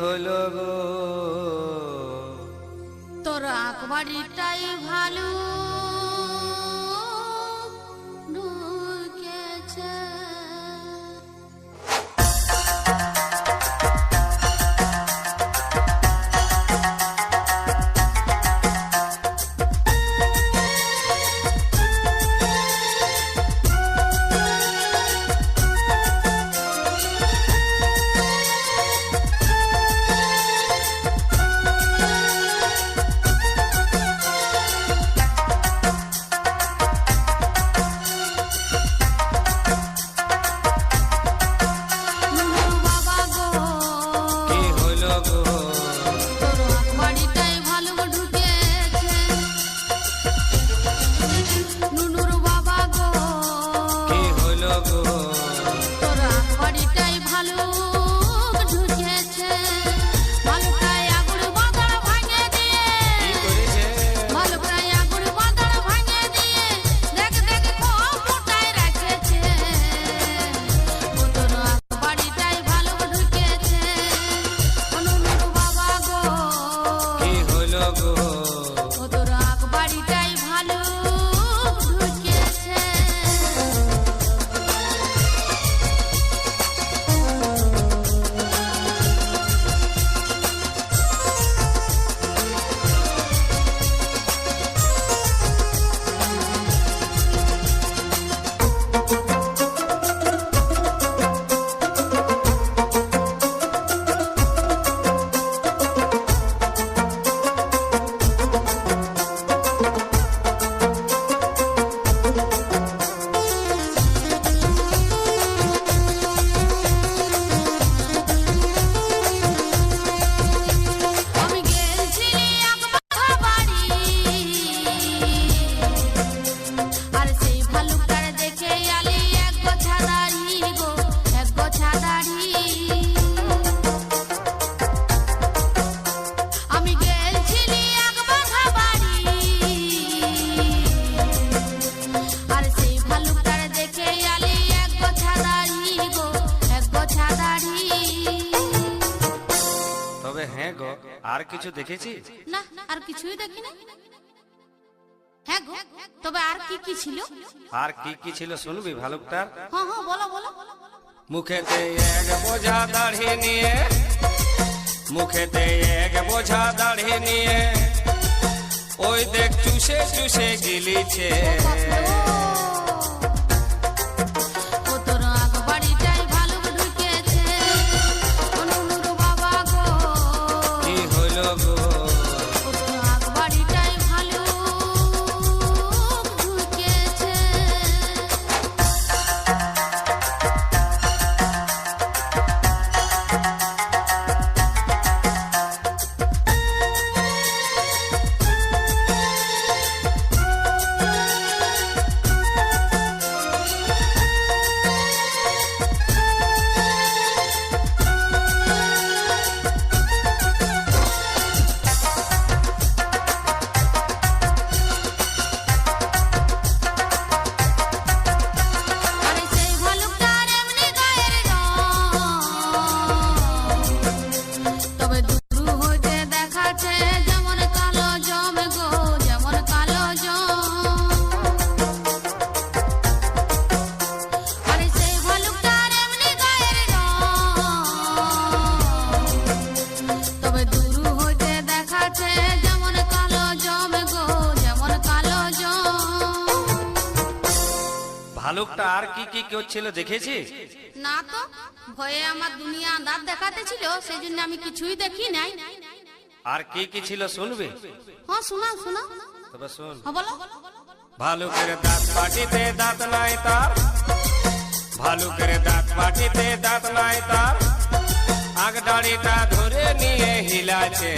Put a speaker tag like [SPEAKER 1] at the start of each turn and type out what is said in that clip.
[SPEAKER 1] হলো গো?
[SPEAKER 2] তোর আকবরিটাই ভালো। আর
[SPEAKER 1] কিছু দেখেছি?
[SPEAKER 2] না আর কিছুই দেখি না হ্যাঁ গো তবে আর কি কি ছিল?
[SPEAKER 1] আর কি কি ছিল শুনবি ভালুকটার?
[SPEAKER 2] হ্যাঁ হ্যাঁ বলো বলো।
[SPEAKER 1] মুখেতে এক বোঝা দাড়ি নিয়ে মুখেতে এক বোঝা দাড়ি নিয়ে ওই দেখ চুষে চুষে গিলিছে। ভালুকটা আর কি কি করছিল দেখেছি?
[SPEAKER 2] না তো ভয়ে আমার দুনিয়া দাঁত দেখাতে ছিল সেই জন্য আমি কিছুই দেখি নাই।
[SPEAKER 1] আর কি কি ছিল শুনবি?
[SPEAKER 2] হ্যাঁ শোনাও শোনাও।
[SPEAKER 1] তবে শুন।
[SPEAKER 2] হ্যাঁ বলো।
[SPEAKER 1] ভালুকের দাঁত পাটিতে দাঁত নাই তার। ভালুকের দাঁত পাটিতে দাঁত নাই তার। আগ দাড়িটা ধরে নিয়ে হিলাছে